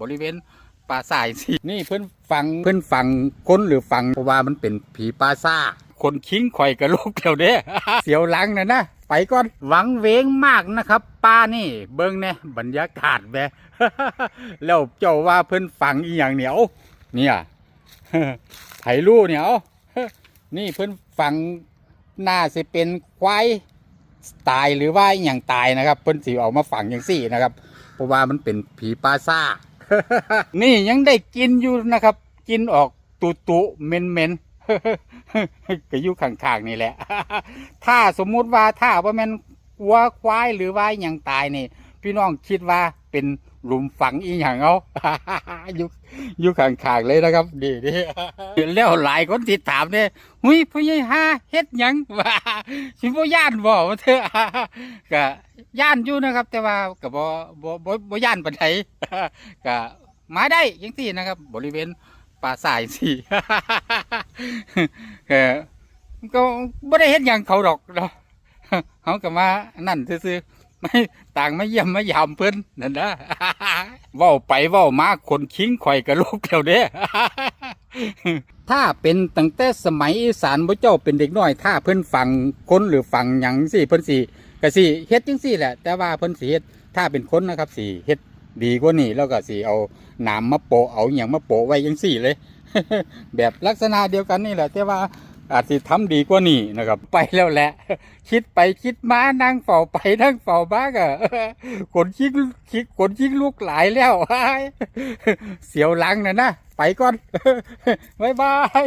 บริเวณป่าสายสินี่เพิ่นฟังเพิ่นฟังคนหรือฟังเพราะว่ามันเป็นผีป่าซ่า คนคิงข่อยกับลูกเดียวเด้ เสียวหลังนะนะไปก่อนหวังเวงมากนะครับป้านี่ เบิ่งแน่บรรยากาศแบแล้วเจ้าว่าเพิ่นฟังอีหยังเหนียวเนี่ยไผรู้เนี่ยเอานี่เพิ่นฟังน่าสิเป็นควายตายหรือว่าอหย่างตายนะครับ เพิ่นสิเอามาฝังอย่างสี่นะครับ เพราะว่ามันเป็นผีปลาซ่า นี่ยังได้กินอยู่นะครับ กินออกตุตุเมนเมนก็อยู่ข้างๆนี่แหละ ถ้าสมมุติว่าถ้าว่าแมันวัวควายหรือว่าอย่างตายนี่ พี่น้องคิดว่าเป็นหลุมฝังอีหยังเอาอยู่อยู่ข้างๆเลยนะครับดีดีแล้วหลายคนติดถามเนี่ยหุยพ่อใหญ่ฮาเฮ็ดหยังว่าสิบ่ย่านบ่ว่าเถอะก็ย่านอยู่นะครับ แต่ว่าก็บ่บ่บ่บ่ย่านปานใดก็มาได้จังซี่นะครับ บริเวณป่าสายสิเออก็บ่ได้เฮ็ดหยังเขาดอกเนาะเขาก็มานั่นซื่อ ไม่ต่างไมาเยี่ยมมายามเพิ่นนั่นนะเว้าไปเว้ามาคนคิงข่อยกับลูกเดียวเด้ถ้าเป็นตั้งแต่สมัยอีสานพระเจ้าเป็นเด็กน้อย ถ้าเพิ่นฟังคนหรือฟังหยังสิเพิ่นสิก็สิเฮ็ดจังซี่แหละ แต่ว่าเพิ่นสิเฮ็ดถ้าเป็นคนนะครับสิเฮ็ดดีกว่านี้แล้วก็สิเอาหนามมาโปะเอาหยังมาโปะไว้จังซี่เลย แบบลักษณะเดียวกันนี่แหละ แต่ว่า อาจจะทำดีกว่านี้นะครับ ไปแล้วแหละ คิดไปคิดมานั่งเฝ้าไปนั่งเฝ้าบ้างอะขนชิกคิกขนชิกลูกหลายแล้วเสียวหลังนะนะ ไปก่อน บ๊ายบาย